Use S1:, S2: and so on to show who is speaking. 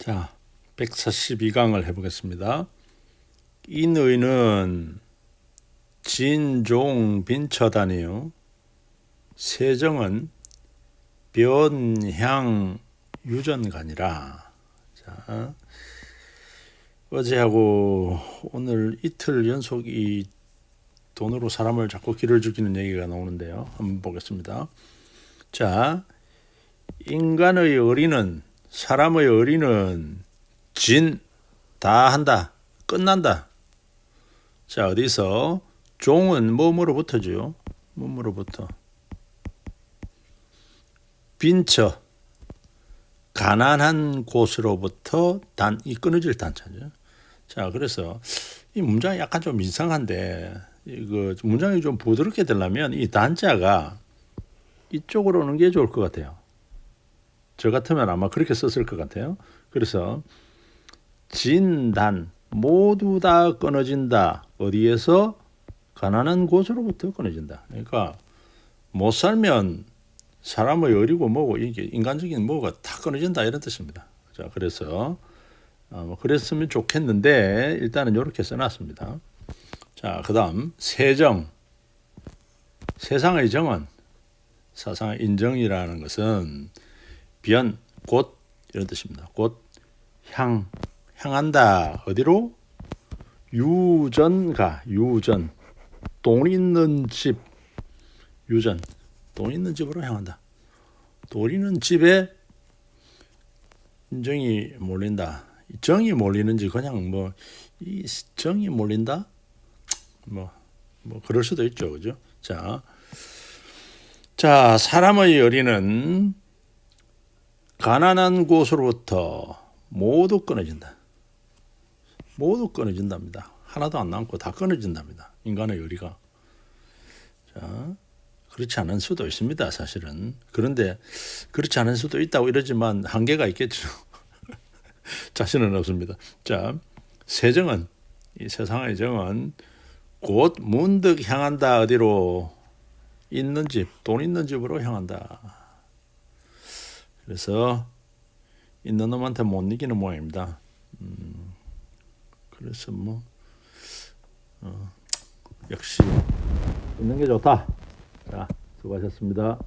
S1: 자, 142강을 해보겠습니다. 인의는 진종 빈처다니요. 세정은 변향 유전간이라. 자, 어제하고 오늘 이틀 연속 이 돈으로 사람을 자꾸 길을 죽이는 얘기가 나오는데요. 한번 보겠습니다. 자, 인간의 어리는 사람의 어리는 진 다 한다. 끝난다. 자, 어디서 종은 뭐뭐로부터죠? 뭐뭐로부터 빈처 가난한 곳으로부터 단 이 끊어질 단자죠. 자, 그래서 이 문장이 약간 좀 이상한데 이거 문장이 좀 부드럽게 되려면 이 단자가 이쪽으로 오는 게 좋을 것 같아요. 저 같으면 아마 그렇게 썼을 것 같아요. 그래서 진단 모두 다 끊어진다. 어디에서 가난한 곳으로부터 끊어진다. 그러니까 못 살면 사람의 어리고 뭐고 이게 인간적인 뭐가 다 끊어진다 이런 뜻입니다. 자 그래서 어, 뭐 그랬으면 좋겠는데 일단은 이렇게 써놨습니다. 자 그다음 세정 세상의 정은 사상의 인정이라는 것은 변, 곧 이런 뜻입니다. 곧 향, 향한다. 어디로? 유전가, 유전. 돈 있는 집, 유전. 돈 있는 집으로 향한다. 돈 있는 집에 인정이 몰린다. 정이 몰리는지 그냥 뭐 이 정이 몰린다? 뭐, 뭐 그럴 수도 있죠. 그죠? 자. 자, 사람의 열이는 가난한 곳으로부터 모두 끊어진다. 모두 끊어진답니다. 하나도 안 남고 다 끊어진답니다. 인간의 요리가. 자, 그렇지 않은 수도 있습니다. 사실은. 그런데 그렇지 않은 수도 있다고 이러지만 한계가 있겠죠. 자신은 없습니다. 자, 세정은 이 세상의 정은 곧 문득 향한다 어디로 있는 집, 돈 있는 집으로 향한다. 그래서 있는 놈한테 못 이기는 모양입니다. 음, 그래서 뭐 어, 역시 있는 게 좋다. 자, 수고하셨습니다.